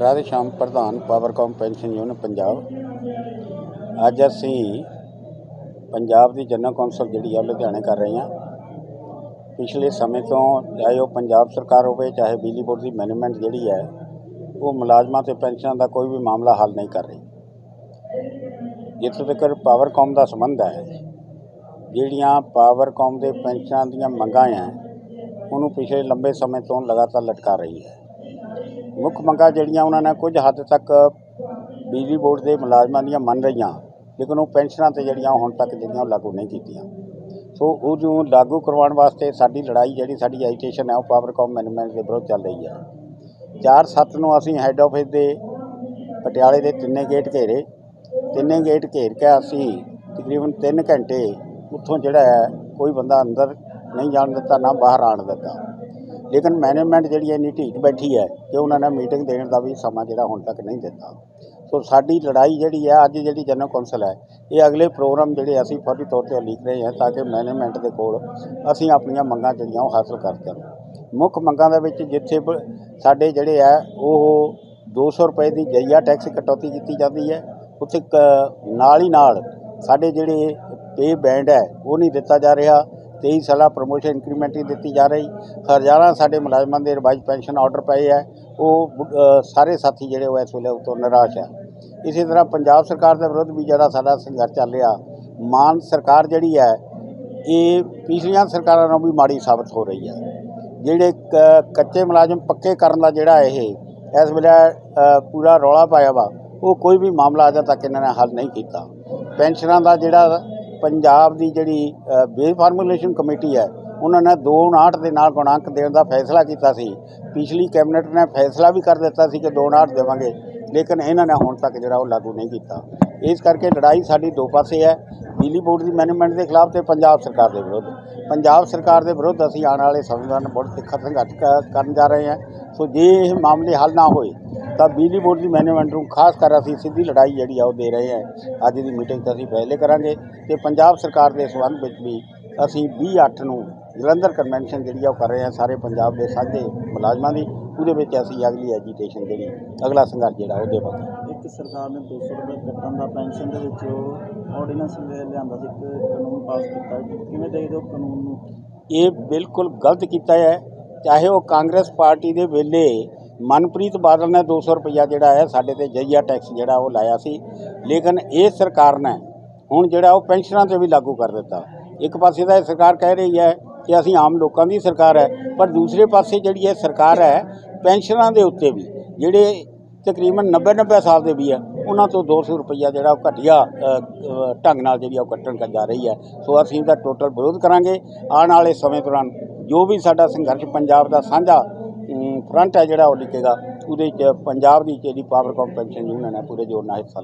ਰਾਧੇ ਸ਼ਾਮ ਪ੍ਰਧਾਨ Powercom pension union Punjab. ਅੱਜ ਅਸੀਂ ਪੰਜਾਬ ਦੀ ਜਨਰਲ ਕੌਂਸਲ ਜਿਹੜੀ ਆ ਉਹ ਲੁਧਿਆਣੇ ਕਰ ਰਹੇ ਹਾਂ। ਪਿਛਲੇ ਸਮੇਂ ਤੋਂ ਚਾਹੇ ਉਹ ਪੰਜਾਬ ਸਰਕਾਰ ਹੋਵੇ, ਚਾਹੇ ਬਿਜਲੀ ਬੋਰਡ ਦੀ ਮੈਨੇਜਮੈਂਟ ਜਿਹੜੀ ਹੈ, ਉਹ ਮੁਲਾਜ਼ਮਾਂ ਤੇ ਪੈਨਸ਼ਨਾਂ ਦਾ ਕੋਈ ਵੀ ਮਾਮਲਾ ਹੱਲ ਨਹੀਂ ਕਰ ਰਹੀ। ਜਿੱਥੋਂ ਤੱਕ ਪਾਵਰਕਾਮ ਦਾ ਸੰਬੰਧ ਹੈ, ਜਿਹੜੀਆਂ ਪਾਵਰਕਾਮ ਦੇ ਪੈਨਸ਼ਨਾਂ ਦੀਆਂ ਮੰਗਾਂ ਹੈ ਉਹਨੂੰ ਪਿਛਲੇ ਲੰਬੇ ਸਮੇਂ ਤੋਂ ਲਗਾਤਾਰ ਲਟਕਾ ਰਹੀ ਹੈ। ਮੁੱਖ ਮੰਗਾਂ ਜਿਹੜੀਆਂ ਉਹਨਾਂ ਨੇ ਕੁਝ ਹੱਦ ਤੱਕ ਬਿਜਲੀ ਬੋਰਡ ਦੇ ਮੁਲਾਜ਼ਮਾਂ ਦੀਆਂ ਮੰਨ ਰਹੀਆਂ, ਲੇਕਿਨ ਉਹ ਪੈਨਸ਼ਨਾਂ ਤੇ ਜਿਹੜੀਆਂ ਹੁਣ ਤੱਕ ਜਿਹੜੀਆਂ ਉਹ ਲਾਗੂ ਨਹੀਂ ਕੀਤੀਆਂ। ਸੋ ਉਹਨੂੰ ਲਾਗੂ ਕਰਵਾਉਣ ਵਾਸਤੇ ਸਾਡੀ ਲੜਾਈ ਜਿਹੜੀ ਸਾਡੀ ਐਜੀਟੇਸ਼ਨ ਹੈ, ਉਹ ਪਾਵਰਕਾਮ ਮੈਨੇਜਮੈਂਟ ਦੇ ਵਿਰੁੱਧ ਚੱਲ ਰਹੀ ਹੈ। 4-7 ਨੂੰ ਅਸੀਂ ਹੈੱਡ ਆਫਿਸ ਦੇ ਪਟਿਆਲੇ ਦੇ ਤਿੰਨੇ ਗੇਟ ਘੇਰੇ। ਤਿੰਨੇ ਗੇਟ ਘੇਰ ਕੇ ਅਸੀਂ ਤਕਰੀਬਨ 3 ਘੰਟੇ ਉੱਥੋਂ ਜਿਹੜਾ ਹੈ, ਕੋਈ ਬੰਦਾ ਅੰਦਰ ਨਹੀਂ ਜਾਣ ਦਿੱਤਾ, ਨਾ ਬਾਹਰ ਆਣ ਦਿੱਤਾ। ਲੇਕਿਨ ਮੈਨੇਜਮੈਂਟ ਜਿਹੜੀ ਇੰਨੀ ਢੀਠ ਬੈਠੀ ਹੈ ਕਿ ਉਹਨਾਂ ਨੇ ਮੀਟਿੰਗ ਦੇਣ ਦਾ ਵੀ ਸਮਾਂ ਜਿਹੜਾ ਹੁਣ ਤੱਕ ਨਹੀਂ ਦਿੱਤਾ। ਸੋ ਸਾਡੀ ਲੜਾਈ ਜਿਹੜੀ ਹੈ, ਅੱਜ ਜਿਹੜੀ ਜਨਰਲ ਕੌਂਸਲ ਹੈ, ਇਹ ਅਗਲੇ ਪ੍ਰੋਗਰਾਮ ਜਿਹੜੇ ਅਸੀਂ ਫੌਰੀ ਤੌਰ ਤੇ ਲਿਖ ਰਹੇ ਹਾਂ ਤਾਂ ਕਿ ਮੈਨੇਜਮੈਂਟ ਦੇ ਕੋਲ ਅਸੀਂ ਆਪਣੀਆਂ ਮੰਗਾਂ ਜਿਹੜੀਆਂ ਉਹ ਹਾਸਲ ਕਰ ਸਕਣ। ਮੁੱਖ ਮੰਗਾਂ ਦੇ ਵਿੱਚ ਜਿੱਥੇ ਸਾਡੇ ਜਿਹੜੇ ਹੈ, ਉਹ 200 ਰੁਪਏ ਦੀ ਜਈਆ ਟੈਕਸ ਕਟੌਤੀ ਕੀਤੀ ਜਾਂਦੀ ਹੈ। ਉੱਥੇ ਕ- ਨਾਲ ਹੀ ਨਾਲ ਸਾਡੇ ਜਿਹੜੇ ਪੇ ਬੈਂਡ ਹੈ, ਉਹ ਨਹੀਂ ਦਿੱਤਾ ਜਾ ਰਿਹਾ। 23 ਸਾਲਾ ਪ੍ਰਮੋਸ਼ਨ ਇਨਕਰੀਮੈਂਟ ਹੀ ਦਿੱਤੀ ਜਾ ਰਹੀ। ਹਜ਼ਾਰਾਂ ਸਾਡੇ ਮੁਲਾਜ਼ਮਾਂ ਦੇ ਰਿਵਾਈਜ਼ ਪੈਨਸ਼ਨ ਆਰਡਰ ਪਏ ਹੈ ਉਹ ਸਾਰੇ ਸਾਥੀ ਜਿਹੜੇ ਉਹ ਇਸ ਵੇਲੇ ਉਤੋਂ ਨਿਰਾਸ਼ ਹੈ ਇਸੇ ਤਰ੍ਹਾਂ ਪੰਜਾਬ ਸਰਕਾਰ ਦੇ ਵਿਰੁੱਧ ਵੀ ਜਿਹੜਾ ਸਾਡਾ ਸੰਘਰਸ਼ ਚੱਲ ਰਿਹਾ, ਮਾਨ ਸਰਕਾਰ ਜਿਹੜੀ ਹੈ, ਇਹ ਪਿਛਲੀਆਂ ਸਰਕਾਰਾਂ ਨਾਲੋਂ ਵੀ ਮਾੜੀ ਸਾਬਤ ਹੋ ਰਹੀ ਹੈ। ਜਿਹੜੇ ਕ- ਕੱਚੇ ਮੁਲਾਜ਼ਮ ਪੱਕੇ ਕਰਨ ਦਾ ਜਿਹੜਾ ਇਹ, ਇਸ ਵੇਲੇ ਪੂਰਾ ਰੌਲਾ ਪਾਇਆ ਵਾ, ਉਹ ਕੋਈ ਵੀ ਮਾਮਲਾ ਅਜੇ ਤੱਕ ਇਹਨਾਂ ਨੇ ਹੱਲ ਨਹੀਂ ਕੀਤਾ। ਪੈਨਸ਼ਨਾਂ ਦਾ ਜਿਹੜਾ ਪੰਜਾਬ ਦੀ ਜਿਹੜੀ ਬੇਸ ਫਾਰਮੂਲੇਸ਼ਨ ਕਮੇਟੀ ਹੈ, ਉਹਨਾਂ ਨੇ 2.9 ਦੇ ਨਾਲ ਗੁਣਾਂਕ ਦੇਣ ਦਾ ਫੈਸਲਾ ਕੀਤਾ ਸੀ। ਪਿਛਲੀ ਕੈਬਨਿਟ ਨੇ ਫੈਸਲਾ ਵੀ ਕਰ ਦਿੱਤਾ ਸੀ ਕਿ 2.9 ਦੇਵਾਂਗੇ, ਲੇਕਿਨ ਇਹਨਾਂ ਨੇ ਹੁਣ ਤੱਕ ਜਿਹੜਾ ਉਹ ਲਾਗੂ ਨਹੀਂ ਕੀਤਾ। ਇਸ ਕਰਕੇ ਲੜਾਈ ਸਾਡੀ ਦੋ ਪਾਸੇ ਹੈ। ਬਿਜਲੀ ਬੋਰਡ ਦੀ ਮੈਨੇਜਮੈਂਟ ਦੇ ਖਿਲਾਫ ਤੇ ਪੰਜਾਬ ਸਰਕਾਰ ਦੇ ਵਿਰੁੱਧ। ਪੰਜਾਬ ਸਰਕਾਰ ਦੇ ਵਿਰੁੱਧ ਅਸੀਂ ਆਉਣ ਵਾਲੇ ਸਮੇਂ ਦੌਰਾਨ ਬਹੁਤ ਤਿੱਖਾ ਸੰਘਰਸ਼ ਕ- ਕਰਨ ਜਾ ਰਹੇ ਹਾਂ। ਸੋ ਜੇ ਇਹ ਮਾਮਲੇ ਹੱਲ ਨਾ ਹੋਏ ਤਾਂ ਬਿਜਲੀ ਬੋਰਡ ਦੀ ਮੈਨੇਜਮੈਂਟ ਨੂੰ ਖਾਸ ਕਰ ਅਸੀਂ ਸਿੱਧੀ ਲੜਾਈ ਜਿਹੜੀ ਆ ਉਹ ਦੇ ਰਹੇ ਹਾਂ। ਅੱਜ ਦੀ ਮੀਟਿੰਗ 'ਚ ਅਸੀਂ ਫੈਸਲੇ ਕਰਾਂਗੇ ਤੇ ਪੰਜਾਬ ਸਰਕਾਰ ਦੇ ਸੰਬੰਧ ਵਿੱਚ ਵੀ ਅਸੀਂ 28 ਨੂੰ ਜਲੰਧਰ ਕਨਵੈਨਸ਼ਨ ਜਿਹੜੀ ਆ ਉਹ ਕਰ ਰਹੇ ਹਾਂ ਸਾਰੇ ਪੰਜਾਬ ਦੇ ਸਾਂਝੇ ਮੁਲਾਜ਼ਮਾਂ ਦੀ। ਉਹਦੇ ਵਿੱਚ ਅਸੀਂ ਅਗਲੀ ਐਜੀਟੇਸ਼ਨ ਜਿਹੜੀ ਅਗਲਾ ਸੰਘਰਸ਼ ਜਿਹੜਾ ਉਹ ਦੇਵਾਂਗੇ ਇੱਕ ਸਰਕਾਰ ਨੇ 200 ਰੁਪਏ ਕੱਟਣ ਦਾ ਪੈਨਸ਼ਨ ਦੇ ਵਿੱਚ ਉਹ ਆਰਡੀਨੈਂਸ ਲਿਆਂਦਾ ਸੀ ਇੱਕ ਕਾਨੂੰਨ ਪਾਸ ਕੀਤਾ। ਕਿਵੇਂ ਦੇਖਦੇ ਹੋ ਕਾਨੂੰਨ ਨੂੰ? ਇਹ ਬਿਲਕੁਲ ਗਲਤ ਕੀਤਾ ਹੈ। ਚਾਹੇ ਉਹ ਕਾਂਗਰਸ ਪਾਰਟੀ ਦੇ ਵੇਲੇ ਮਨਪ੍ਰੀਤ ਬਾਦਲ ਨੇ 200 ਰੁਪਈਆ ਜਿਹੜਾ ਹੈ ਸਾਡੇ ਤੇ ਜਈਆ ਟੈਕਸ ਜਿਹੜਾ ਉਹ ਲਾਇਆ ਸੀ। ਲੇਕਿਨ ਇਹ ਸਰਕਾਰ ਨੇ ਹੁਣ ਜਿਹੜਾ ਉਹ ਪੈਨਸ਼ਨਾਂ ਤੇ ਵੀ ਲਾਗੂ ਕਰ ਦਿੱਤਾ। ਇੱਕ ਪਾਸੇ ਤਾਂ ਇਹ ਸਰਕਾਰ ਕਹਿ ਰਹੀ ਹੈ ਕਿ ਅਸੀਂ ਆਮ ਲੋਕਾਂ ਦੀ ਸਰਕਾਰ ਹੈ, ਪਰ ਦੂਸਰੇ ਪਾਸੇ ਜਿਹੜੀ ਇਹ ਸਰਕਾਰ ਹੈ, ਪੈਨਸ਼ਨਾਂ ਦੇ ਉੱਤੇ ਵੀ, ਜਿਹੜੇ ਤਕਰੀਬਨ 90 90 ਸਾਲ ਦੇ ਵੀ ਆ ਉਹਨਾਂ ਤੋਂ 200 ਰੁਪਈਆ ਜਿਹੜਾ ਉਹ ਘਟੀਆ ਢੰਗ ਨਾਲ ਜਿਹੜੀ ਆ ਉਹ ਕੱਟਣ ਕਰ ਜਾ ਰਹੀ ਹੈ। ਸੋ ਅਸੀਂ ਇਹਦਾ ਟੋਟਲ ਵਿਰੋਧ ਕਰਾਂਗੇ। ਆਉਣ ਵਾਲੇ ਸਮੇਂ ਦੌਰਾਨ ਜੋ ਵੀ ਸਾਡਾ ਸੰਘਰਸ਼ ਪੰਜਾਬ ਦਾ ਸਾਂਝਾ ਫਰੰਟ ਹੈ ਜਿਹੜਾ ਉਹ ਲਿਖੇਗਾ, ਉਹਦੇ ਚ ਪੰਜਾਬ ਦੀ ਜਿਹੜੀ ਪਾਵਰ ਕਾਮ ਪੈਨਸ਼ਨ ਯੂਨੀਅਨ ਹੈ, ਪੂਰੇ ਜੋਰ ਨਾਲ ਹਿੱਸਾ